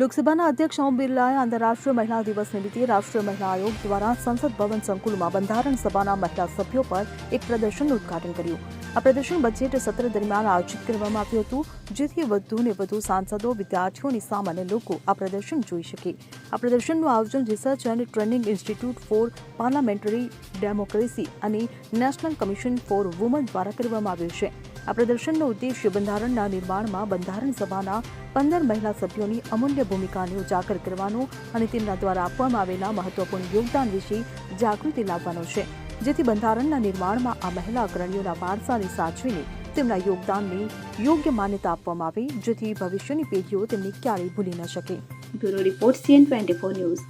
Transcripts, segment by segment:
લોકસભાના અધ્યક્ષ ઓમ બિરલાએ આંતરરાષ્ટ્રીય મહિલા દિવસ નિમિત્તે રાષ્ટ્રીય મહિલા આયોગ દ્વારા સંસદ ભવન સંકુલમાં બંધારણ સભાના મહિલા સભ્યો પર એક પ્રદર્શનનું ઉદઘાટન કર્યું. આ પ્રદર્શન બજેટ સત્ર દરમિયાન આયોજિત કરવામાં આવ્યું હતું, જેથી વધુ ને વધુ સાંસદો, વિદ્યાર્થીઓ અને સામાન્ય લોકો આ પ્રદર્શન જોઈ શકે. આ પ્રદર્શનનું આયોજન research and training institute for parliamentary democracy અને નેશનલ કમિશન ફોર વુમન દ્વારા કરવામાં આવ્યું છે. આ પ્રદર્શનનો ઉદ્દેશ્ય બંધારણના નિર્માણમાં બંધારણ સભાના પંદર મહિલા સભ્યોની અમૂલ્ય ભૂમિકાને ઉજાગર કરવાનો અને તેમના દ્વારા આપવામાં આવેલા મહત્વપૂર્ણ યોગદાન વિશે જાગૃતિ લાવવાનો છે. જેથી બંધારણના નિર્માણમાં આ મહિલા અગ્રણીઓના વારસાને સાચવીને તેમના યોગદાનને યોગ્ય માન્યતા આપવામાં આવે જેથી ભવિષ્યની પેઢીઓ તેમને ક્યારેય ભૂલી ન શકે. Bureau report CN twenty four news.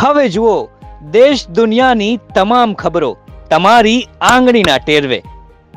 હવે જુઓ દેશ દુનિયાની તમામ ખબરો તમારી આંગળીના ટેરવે.